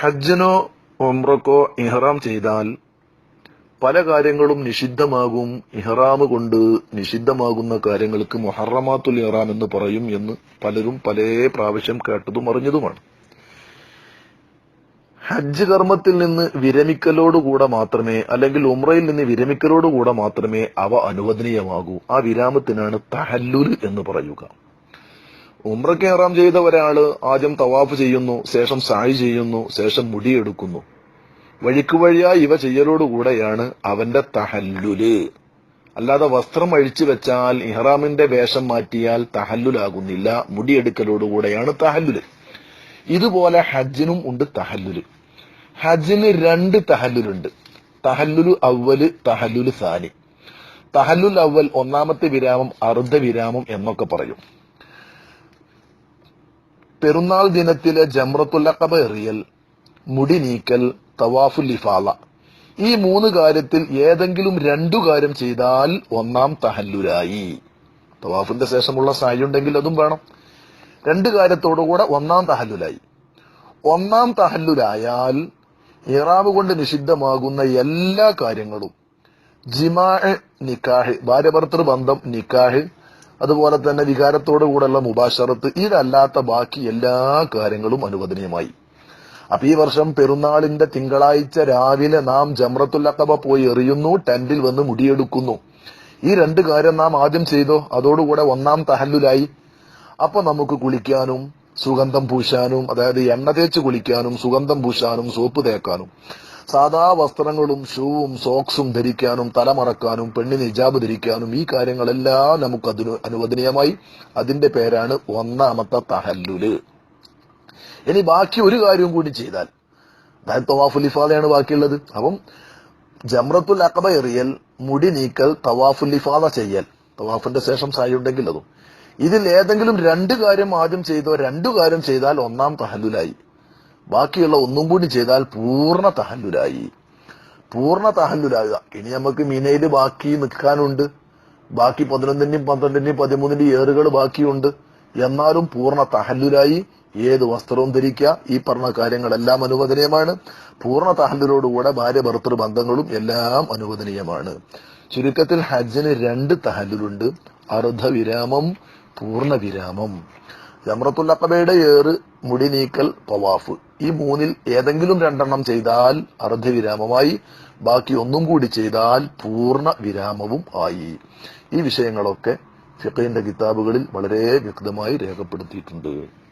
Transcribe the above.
ഹജ്ജിനോ ഒമ്രക്കോ ഇഹ്റാം ചെയ്താൽ പല കാര്യങ്ങളും നിഷിദ്ധമാകും. ഇഹ്റാം കൊണ്ട് നിഷിദ്ധമാകുന്ന കാര്യങ്ങൾക്ക് മൊഹറമാത്തുൽ ഇഹ്റാം എന്ന് പറയും എന്ന് പലരും പല പ്രാവശ്യം കേട്ടതും അറിഞ്ഞതുമാണ്. ഹജ്ജ് കർമ്മത്തിൽ നിന്ന് വിരമിക്കലോടുകൂടെ മാത്രമേ അല്ലെങ്കിൽ ഉമ്രയിൽ നിന്ന് വിരമിക്കലോടുകൂടെ മാത്രമേ അവ അനുവദനീയമാകൂ. ആ വിരാമത്തിനാണ് തഹല്ലുൽ എന്ന് പറയുക. ഉംറയ്ക്ക് ഇഹ്റാം ചെയ്ത ഒരാൾ ആദ്യം തവാഫ് ചെയ്യുന്നു ശേഷം സായി ചെയ്യുന്നു ശേഷം മുടിയെടുക്കുന്നു. വഴിക്ക് വഴിയായി ഇവ ചെയ്യലോടുകൂടെയാണ് അവന്റെ തഹല്ലുൽ. അല്ലാതെ വസ്ത്രം അഴിച്ചു വെച്ചാൽ ഇഹ്റാമിന്റെ വേഷം മാറ്റിയാൽ തഹല്ലുലാകുന്നില്ല മുടിയെടുക്കലോടുകൂടെയാണ് തഹല്ലുൽ. ഇതുപോലെ ഹജ്ജിനും ഉണ്ട് തഹല്ലുൽ. ഹജ്ജിന് രണ്ട് തഹല്ലുലുണ്ട്. തഹല്ലുലു അവൽ തഹല്ലുൽ സാനി. തഹല്ലുൽ അവൽ ഒന്നാമത്തെ വിരാമം അർദ്ധ വിരാമം എന്നൊക്കെ പറയും. പെരുന്നാൾ ദിനത്തിലെ ജമ്രത്തുല്ലക്കബ എറിയൽ മുടി നീക്കൽ തവാഫുൽ ലിഫാല ഈ മൂന്ന് കാര്യത്തിൽ ഏതെങ്കിലും രണ്ടു കാര്യം ചെയ്താൽ ഒന്നാം തഹല്ലുരായി. തവാഫിന്റെ ശേഷമുള്ള സായി ഉണ്ടെങ്കിൽ അതും വേണം. രണ്ട് കാര്യത്തോടുകൂടെ ഒന്നാം തഹല്ലുലായി ഒന്നാം തഹല്ലുലായാൽ ഇറാബ് കൊണ്ട് നിഷിദ്ധമാകുന്ന എല്ലാ കാര്യങ്ങളും ജിമാഹ് നിക്കാഹ് ഭാര്യഭർത്തൃ ബന്ധം നിക്കാഹ് അതുപോലെ തന്നെ വികാരത്തോടു കൂടെയുള്ള മുബാഷറത്ത് ഇതല്ലാത്ത ബാക്കി എല്ലാ കാര്യങ്ങളും അനുവദനീയമായി. അപ്പൊ ഈ വർഷം പെരുന്നാളിന്റെ തിങ്കളാഴ്ച രാവിലെ നാം ജമ്രത്തുല്ലക്കബ പോയി എറിയുന്നു ടെന്റിൽ വന്ന് മുടിയെടുക്കുന്നു. ഈ രണ്ട് കാര്യം നാം ആദ്യം ചെയ്തോ അതോടുകൂടെ ഒന്നാം തഹല്ലുലായി. അപ്പൊ നമുക്ക് കുളിക്കാനും സുഗന്ധം പൂശാനും അതായത് എണ്ണ തേച്ച് കുളിക്കാനും സുഗന്ധം പൂശാനും സോപ്പ് തേക്കാനും. സാധാ വസ്ത്രങ്ങളും ഷൂവും സോക്സും ധരിക്കാനും തലമറക്കാനും പെണ്ണിന് ഹിജാബ് ധരിക്കാനും ഈ കാര്യങ്ങളെല്ലാം നമുക്ക് അതിന് അനുവദനീയമായി. അതിന്റെ പേരാണ് ഒന്നാമത്തെ തഹല്ലുൽ. ഇനി ബാക്കി ഒരു കാര്യവും കൂടി ചെയ്താൽ. അതായത് തവാഫുൽ ഇഫാദയാണ് ബാക്കിയുള്ളത്. അപ്പം ജമ്രത്തുൽ അക്കബ എറിയൽ മുടി നീക്കൽ തവാഫുൽ ഇഫാദ ചെയ്യൽ. തവാഫിന്റെ ശേഷം സായി ഉണ്ടെങ്കിൽ അതും. ഇതിൽ ഏതെങ്കിലും രണ്ട് കാര്യം ആദ്യം ചെയ്തോ രണ്ടു കാര്യം ചെയ്താൽ ഒന്നാം തഹല്ലുലായി. ബാക്കിയുള്ള ഒന്നും കൂടി ചെയ്താൽ പൂർണ തഹല്ലുരായി പൂർണ തഹല്ലുലാകുക. ഇനി നമുക്ക് മിനയിൽ ബാക്കി നിൽക്കാനുണ്ട്. ബാക്കി പതിനൊന്നിന്റെയും പന്ത്രണ്ടിന്റെയും പതിമൂന്നിന്റെയും ഏറുകൾ ബാക്കിയുണ്ട്. എന്നാലും പൂർണ തഹല്ലുലായി ഏത് വസ്ത്രവും ധരിക്കുക. ഈ പറഞ്ഞ കാര്യങ്ങളെല്ലാം അനുവദനീയമാണ്. പൂർണ തഹല്ലുലോടുകൂടെ ഭാര്യ ഭർത്തൃ ബന്ധങ്ങളും എല്ലാം അനുവദനീയമാണ്. ചുരുക്കത്തിൽ ഹജ്ജിന് രണ്ട് തഹല്ലുലുണ്ട്. അർദ്ധവിരാമം പൂർണ വിരാമം. ജമ്രത്തുൽ ഏറ് മുടി നീക്കൽ തവാഫ്. ഈ മൂന്നിൽ ഏതെങ്കിലും രണ്ടെണ്ണം ചെയ്താൽ അർദ്ധവിരാമമായി ബാക്കി ഒന്നും കൂടി ചെയ്താൽ പൂർണ വിരാമവും ആയി. ഈ വിഷയങ്ങളൊക്കെ ഫിഖിന്റെ കിതാബുകളിൽ വളരെ വ്യക്തമായി രേഖപ്പെടുത്തിയിട്ടുണ്ട്.